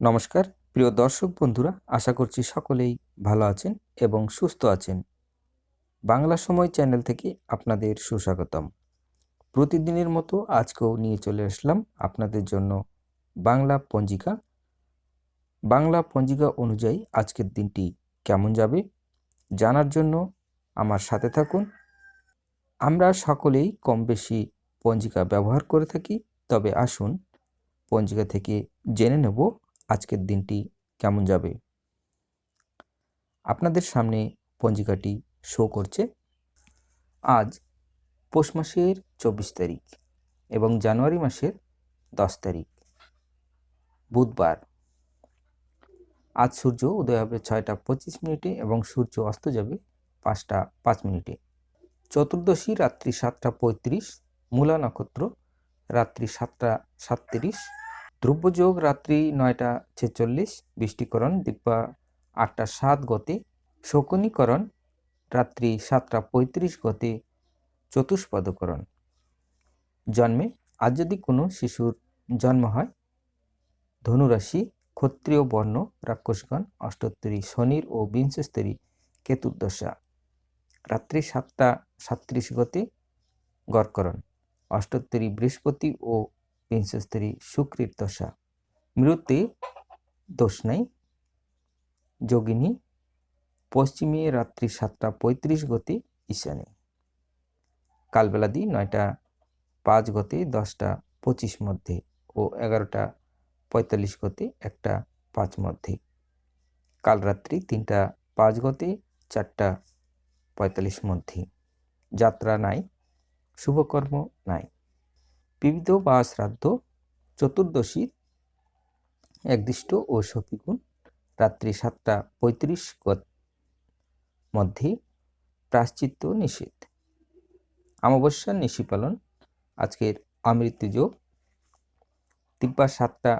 নমস্কার, প্রিয় দর্শক বন্ধুরা, আশা করছি সকলেই ভালো আছেন এবং সুস্থ আছেন। বাংলা সময় চ্যানেল থেকে আপনাদের সুস্বাগতম। প্রতিদিনের মতো আজকেও নিয়ে চলে আসলাম আপনাদের জন্য বাংলা পঞ্জিকা। বাংলা পঞ্জিকা অনুযায়ী আজকের দিনটি কেমন যাবে, জানার জন্য আমার সাথে থাকুন। আমরা সকলেই কম বেশি পঞ্জিকা ব্যবহার করে থাকি, তবে আসুন পঞ্জিকা থেকে জেনে নেব আজকের দিনটি কেমন যাবে? আপনাদের সামনে পঞ্জিকাটি শো করছে। আজ পৌষ মাসের চব্বিশ তারিখ এবং জানুয়ারি মাসের দশ তারিখ, বুধবার। আজ সূর্য উদয় হবে ছয়টা পঁচিশ মিনিটে এবং সূর্য অস্ত যাবে পাঁচটা পাঁচ মিনিটে। চতুর্দশী রাত্রি সাতটা পঁয়ত্রিশ, মূলা নক্ষত্র রাত্রি সাতটা সাতত্রিশ ধ্রুবযোগ রাত্রি নয়টা ছেচল্লিশ, বৃষ্টিকরণ দিব্যা আটটা সাত গতে, শকুনীকরণ রাত্রি সাতটা পঁয়ত্রিশ গতে, চতুষ্পদকরণ। জন্মে আজ যদি কোনো শিশুর জন্ম হয়, ধনুরাশি, ক্ষত্রিয়, বর্ণ, রাক্ষসগণ অষ্টোত্তরী শনির ও বিংশস্তরী কেতুর্দশা। রাত্রি সাতটা সাতত্রিশ গতে, গড়করণ। অষ্টোত্তরী বৃহস্পতি ও বিংশস্তরী শুক্রের দশা। মৃত্যে দোষ নাই। যোগিনী, পশ্চিমে রাত্রি সাতটা পঁয়ত্রিশ গতি ঈশানে। কালবেলা কালবেলাদি নয়টা পাঁচ গতে দশটা পঁচিশ মধ্যে ও এগারোটা পঁয়তাল্লিশ গতি একটা পাঁচ মধ্যে। কাল রাত্রি তিনটা পাঁচ গতে চারটা পঁয়তাল্লিশ মধ্যে। যাত্রা নাই, শুভকর্ম নাই। বিবিধ বা শ্রাদ্ধ, চতুর্দশী, একদিষ্ট ও সপিগুণ রাত্রি সাতটা পঁয়ত্রিশ মধ্যে প্রাশ্চিত্য নিষেধ। অমাবস্যার নিশি পালন, আজকের আমৃত্যু যোগ, তিব্বা সাতটা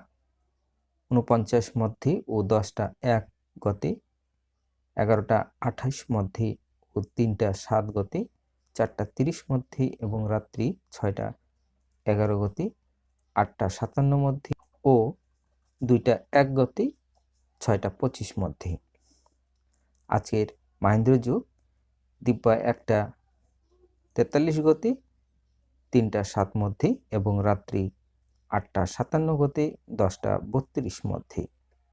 উনপঞ্চাশ মধ্যে ও দশটা এক গতে, এগারোটা আঠাইশ মধ্যে ও তিনটা সাত গতে, চারটা তিরিশ মধ্যে এবং রাত্রি ছয়টা এগারো গতি, আটটা সাতান্ন মধ্যে ও দুইটা এক গতি, ছয়টা পঁচিশ মধ্যে। আজকের মাহেন্দ্র যুগ, দিব্যা একটা তেতাল্লিশ গতি, তিনটা সাত মধ্যে এবং রাত্রি আটটা সাতান্ন গতি, দশটা বত্রিশ মধ্যে।